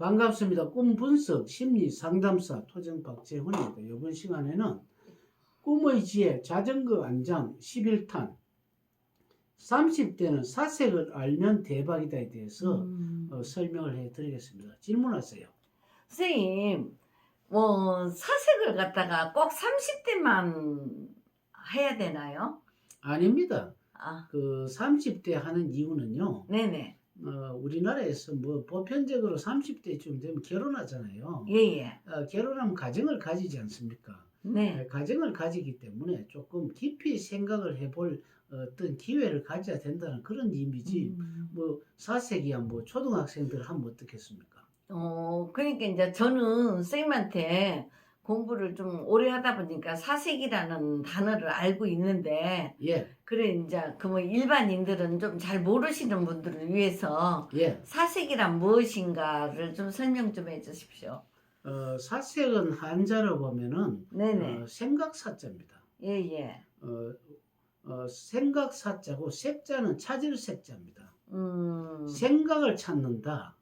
반갑습니다. 꿈 분석 심리 상담사 토정 박재훈입니다. 이번 시간에는 꿈의 지혜 자전거 안장 11탄 30대는 사색을 알면 대박이다에 대해서 음. 어, 설명을 해드리겠습니다. 질문하세요. 선생님, 뭐 사색을 갖다가 꼭 30대만 해야 되나요? 아닙니다. 아, 그 30대 하는 이유는요. 네네. 어, 우리나라에서 뭐 보편적으로 30대쯤 되면 결혼하잖아요. 예 예. 어, 결혼하면 가정을 가지지 않습니까? 네. 가정을 가지기 때문에 조금 깊이 생각을 해볼 어떤 기회를 가져야 된다는 그런 이미지 음. 뭐 사색이야 뭐 초등학생들 하면 어떻겠습니까? 어, 그러니까 이제 저는 선생님한테 공부를 좀 오래 하다 보니까 사색이라는 단어를 알고 있는데 예, 그래 이제 그 뭐 일반인들은 좀 잘 모르시는 분들을 위해서 예. 사색이란 무엇인가를 좀 설명 좀 해주십시오. 어, 사색은 한자로 보면은 네네. 어, 생각 사자입니다. 예예. 어, 어, 생각 사자고 색자는 찾을 색자입니다. 음. 생각을 찾는다.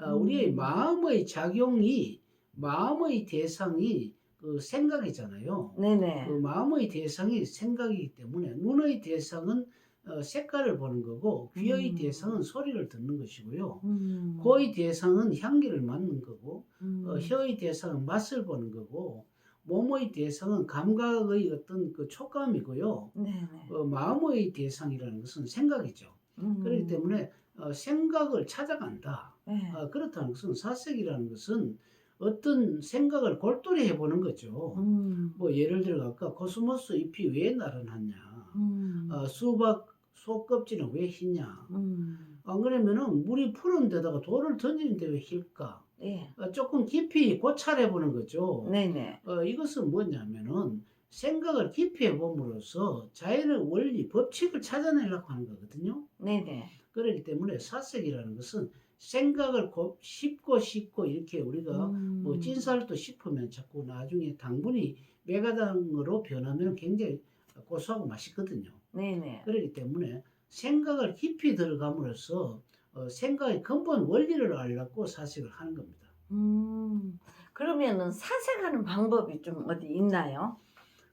어, 우리의 음. 마음의 작용이 마음의 대상이 그 생각이잖아요. 네네. 그 마음의 대상이 생각이기 때문에 눈의 대상은 어, 색깔을 보는 거고 귀의 음. 대상은 소리를 듣는 것이고요. 음. 코의 대상은 향기를 맡는 거고 음. 어, 혀의 대상은 맛을 보는 거고 몸의 대상은 감각의 어떤 그 촉감이고요. 네네. 어, 마음의 대상이라는 것은 생각이죠. 음. 그렇기 때문에 어, 생각을 찾아간다. 네. 어, 그렇다는 것은 사색이라는 것은 어떤 생각을 골똘히 해보는 거죠. 음. 뭐 예를 들어 아까 코스모스 잎이 왜 나른하냐, 음. 어, 수박 속껍질은 왜 희냐. 음. 안 그러면은 물이 푸른 데다가 돌을 던지는데 왜 힐까? 예. 어, 조금 깊이 고찰해 보는 거죠. 네네. 어, 이것은 뭐냐면은 생각을 깊이 해봄으로써 자연의 원리, 법칙을 찾아내려고 하는 거거든요. 네네. 그렇기 때문에 사색이라는 것은 생각을 고, 씹고 씹고 이렇게 우리가 음. 뭐 찐살도 씹으면 자꾸 나중에 당분이 메가당으로 변하면 굉장히 고소하고 맛있거든요. 네네. 그렇기 때문에 생각을 깊이 들어감으로써 어, 생각의 근본 원리를 알려고 사색을 하는 겁니다. 음. 그러면은 사색하는 방법이 좀 어디 있나요?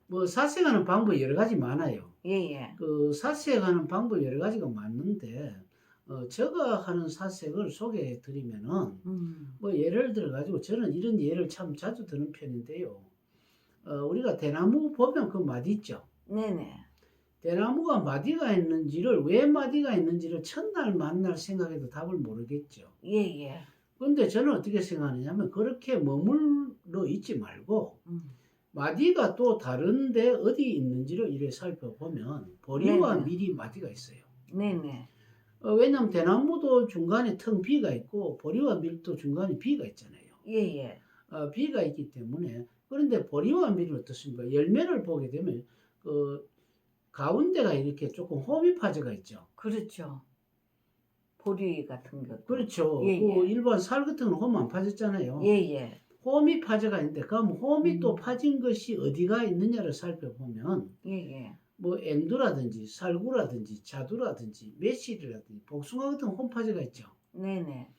뭐 사색하는 방법이 여러 가지 많아요. 예예. 그 사색하는 방법이 여러 가지가 많은데 어, 제가 하는 사색을 소개해 드리면은 음. 뭐 예를 들어 가지고 저는 이런 예를 참 자주 드는 편인데요. 어, 우리가 대나무 보면 그 마디 있죠. 네네. 대나무가 마디가 있는지를 왜 마디가 있는지를 첫날 만날 생각해도 답을 모르겠죠. 예예. 근데 저는 어떻게 생각하냐면 그렇게 머물러 있지 말고 음. 마디가 또 다른데 어디 있는지를 이래 살펴보면 보리와 네네. 밀이 마디가 있어요. 네네. 어, 왜냐하면 대나무도 중간에 텅 비가 있고 보리와 밀도 중간에 비가 있잖아요. 예예. 어, 비가 있기 때문에 그런데 보리와 밀은 어떻습니까? 열매를 보게 되면 그 가운데가 이렇게 조금 호미파제가 있죠. 그렇죠. 보리 같은 것. 그렇죠. 예, 그 예. 일반 살 같은 건홈안 파졌잖아요. 예예. 홈이 파제가 있는데 그럼 홈이 음. 또 파진 것이 어디가 있느냐를 살펴보면 예예. 뭐 앵두라든지 살구라든지 자두라든지 매실이라든지 복숭아 같은 홈파제가 있죠. 네네.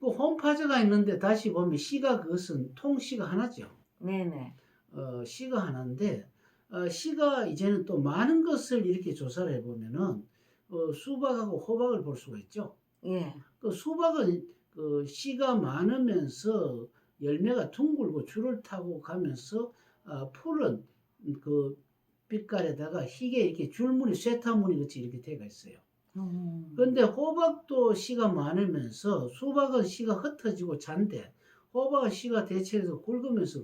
그 홈파제가 있는데 다시 보면 씨가 그것은 통씨가 하나죠. 네네. 어, 씨가 하나인데 어, 씨가 이제는 또 많은 것을 이렇게 조사를 해보면은 어, 수박하고 호박을 볼 수가 있죠. 예. 그 수박은 그 씨가 많으면서 열매가 둥글고 줄을 타고 가면서 어, 푸른 그 빛깔에다가 희게 이렇게 줄무늬 쇠타무늬 같이 이렇게 되어 있어요. 음. 근데 호박도 씨가 많으면서 수박은 씨가 흩어지고 잔데 호박은 씨가 대체해서 굵으면서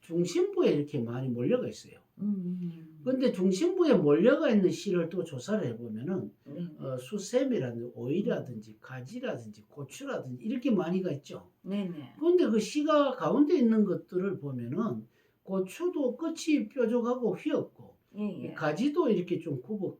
중심부에 이렇게 많이 몰려가 있어요. 음. 근데 중심부에 몰려가 있는 씨를 또 조사를 해보면은 네. 어, 수세미라든지 오이라든지 가지라든지 고추라든지 이렇게 많이가 있죠. 네네. 근데 그 씨가 가운데 있는 것들을 보면은 고추도 끝이 뾰족하고 휘었고 예 예. 가지도 이렇게 좀 굽었고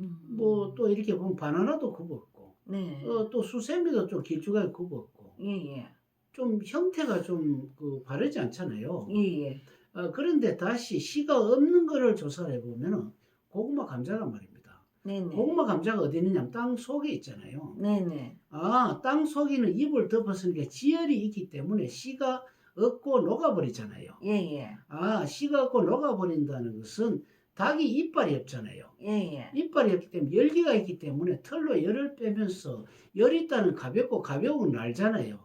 음. 뭐또 이렇게 보면 바나나도 굽었고 네. 어, 또 수세미도 좀 길쭉하게 굽었고 예 예. 좀 형태가 좀 그 바르지 않잖아요. 예 예. 어, 그런데 다시 씨가 없는 거를 조사를 해보면은 고구마 감자란 말입니다. 네네. 고구마 감자가 어디 있느냐면 땅 속에 있잖아요. 네네. 아, 땅 속에는 잎을 덮었으니까 지열이 있기 때문에 씨가 없고 녹아버리잖아요. 예예. 아, 씨가 없고 녹아버린다는 것은 닭이 이빨이 없잖아요. 예 예. 이빨이 없기 때문에 열기가 있기 때문에 털로 열을 빼면서 열이 있다는 가볍고 가벼운 건 알잖아요.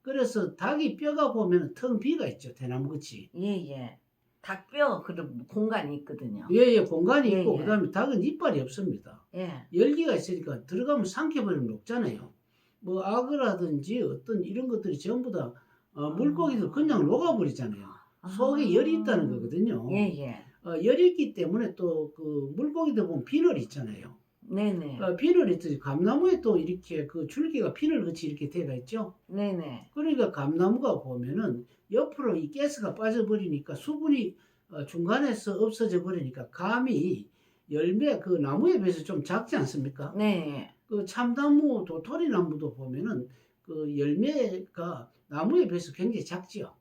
그래서 닭이 뼈가 보면 텅 비가 있죠. 대나무 같이. 예 예. 닭뼈 그런 공간이 있거든요. 예, 예, 공간이 예, 있고, 예. 그 다음에 닭은 이빨이 없습니다. 예. 열기가 있으니까 들어가면 삼켜버리면 녹잖아요. 뭐 악어라든지 어떤 이런 것들이 전부 다 어, 물고기들 그냥 녹아버리잖아요. 속에 열이 있다는 거거든요. 아. 예예. 어, 열이 있기 때문에 또 그 물고기들 보면 비늘 있잖아요. 네네. 어, 비늘 있듯이 감나무에 또 이렇게 그 줄기가 비늘 같이 이렇게 되어 있죠. 네네. 그러니까 감나무가 보면은 옆으로 이 가스가 빠져버리니까 수분이 어, 중간에서 없어져 버리니까 감이 열매 그 나무에 비해서 좀 작지 않습니까? 네. 그 참나무 도토리 나무도 보면은 그 열매가 나무에 비해서 굉장히 작지요.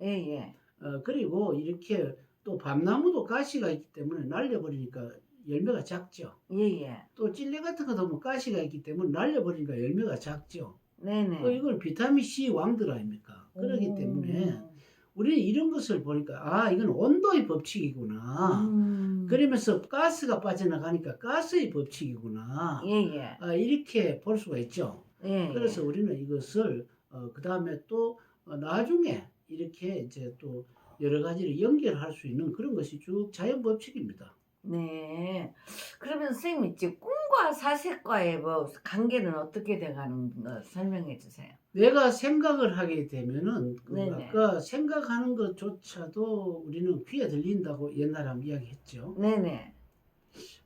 예예. 어, 그리고 이렇게 또 밤나무도 가시가 있기 때문에 날려버리니까 열매가 작죠. 예예. 또 찔레 같은 것도 보면 가시가 있기 때문에 날려버리니까 열매가 작죠. 네네. 어, 이걸 비타민 C 왕들 아닙니까? 그렇기 오. 때문에 우리는 이런 것을 보니까 아 이건 온도의 법칙이구나. 음. 그러면서 가스가 빠져나가니까 가스의 법칙이구나. 예예. 아, 이렇게 볼 수가 있죠. 예. 그래서 우리는 이것을 그 다음에 또 어, 나중에 이렇게 이제 또 여러 가지를 연결할 수 있는 그런 것이 쭉 자연 법칙입니다. 네. 그러면 선생님 있지 꿈과 사색과의 뭐 관계는 어떻게 돼가는 거 설명해 주세요. 내가 생각을 하게 되면은 그 네네. 아까 생각하는 것조차도 우리는 귀에 들린다고 옛날에 한번 이야기했죠. 네네.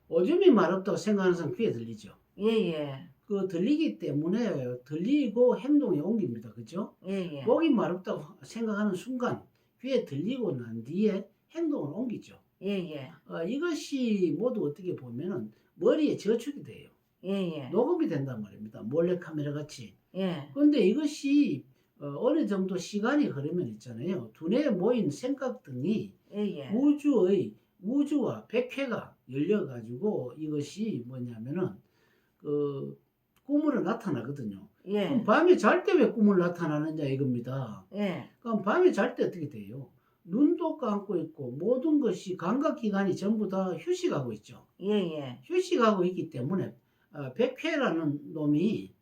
오줌이 마렵다고 생각하는 사람 귀에 들리죠. 예예. 그 들리기 때문에 들리고 행동에 옮깁니다. 그죠? 예예. 목이 마렵다고 생각하는 순간 귀에 들리고 난 뒤에 행동을 옮기죠. 예 예. 어, 이것이 모두 어떻게 보면은 머리에 저축이 돼요. 예 예. 녹음이 된단 말입니다. 몰래카메라 같이. 예. 그런데 이것이 어, 느 정도 시간이 흐르면 있잖아요. 두뇌에 모인 생각 등이 예 예. 우주의 우주와 백회가 열려가지고 이것이 뭐냐면은 그 나타나거든요. 예. 그럼 밤에 잘 때 왜 꿈을 나타나느냐 이겁니다. 예. 그럼 밤에 잘 때 어떻게 돼요? 눈도 감고 있고 모든 것이 감각 기관이 전부 다 휴식하고 있죠. 예 예. 휴식하고 있기 때문에 아, 백회라는 놈이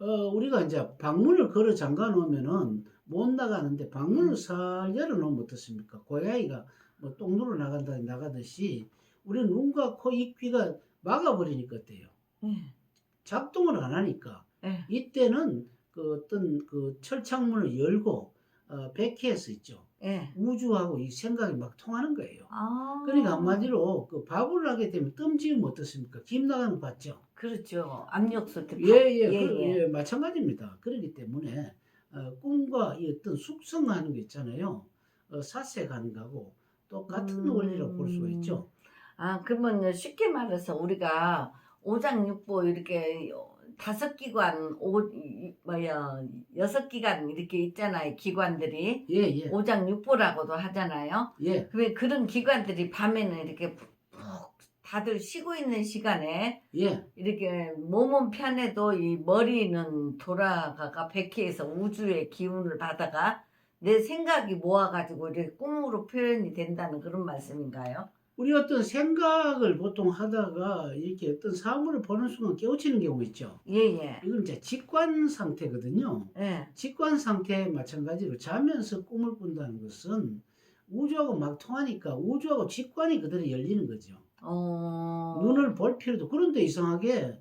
어, 우리가 이제 방문을 걸어 잠가 놓으면은 못 나가는데 방문을 살 열어 놓으면 어떻습니까? 고양이가 뭐 똥누러 나간다 나가듯이 우리 눈과 코, 입, 귀가 막아버리니까 어때요? 예. 작동을 안 하니까 예. 이때는 그 어떤 그 철창문을 열고 어, 백회에서 있죠. 예. 우주하고 이 생각이 막 통하는 거예요. 아. 그러니까 한마디로 그 밥을 하게 되면 뜸 지으면 어떻습니까? 김 나가는 거 봤죠? 그렇죠. 압력솥 때. 예, 예, 예, 그, 예. 예, 마찬가지입니다. 그렇기 때문에 어, 꿈과 이 어떤 숙성하는 게 있잖아요. 어, 사색하는 거하고 똑같은 음. 원리라고 볼 수가 있죠. 아, 그러면 쉽게 말해서 우리가 오장육부 이렇게 다섯 기관, 오, 이- 뭐야, 여섯 기관 이렇게 있잖아요. 기관들이. 예, 예, 오장육부라고도 하잖아요. 예, 왜 그런 기관들이 밤에는 이렇게 푹 다들 쉬고 있는 시간에 예, 이렇게 몸은 편해도 이 머리는 돌아가가 백회에서 우주의 기운을 받아가 내 생각이 모아가지고 이렇게 꿈으로 표현이 된다는 그런 말씀인가요? 우리 어떤 생각을 보통 하다가 이렇게 어떤 사물을 보는 순간 깨우치는 경우 있죠. 예 예. 이건 이제 직관 상태거든요. 예. 직관 상태 마찬가지로 자면서 꿈을 꾼다는 것은 우주하고 막 통하니까 우주하고 직관이 그대로 열리는 거죠. 어. 눈을 볼 필요도 그런데 이상하게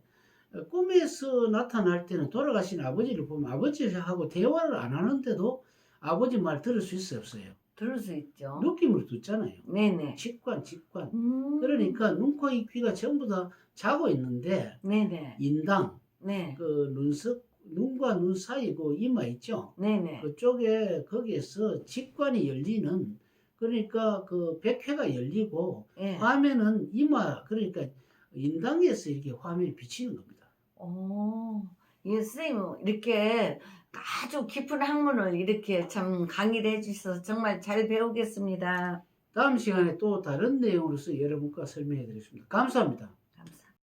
꿈에서 나타날 때는 돌아가신 아버지를 보면 아버지하고 대화를 안 하는데도 아버지 말 들을 수 있어요 없어요 들을 수 있죠. 느낌으로 듣잖아요 네네. 직관 직관 음. 그러니까 눈, 코, 입, 귀가 전부 다 자고 있는데 네네. 인당 네. 그 눈썹 눈과 눈 사이고 이마 있죠 네네. 그쪽에 거기에서 직관이 열리는 그러니까 그 백회가 열리고 예. 화면은 이마 그러니까 인당에서 이렇게 화면이 비치는 겁니다. 오. 예, 선생님, 이렇게 아주 깊은 학문을 이렇게 참 강의를 해주셔서 정말 잘 배우겠습니다. 다음 시간에 또 다른 내용으로서 여러분과 설명해 드리겠습니다. 감사합니다.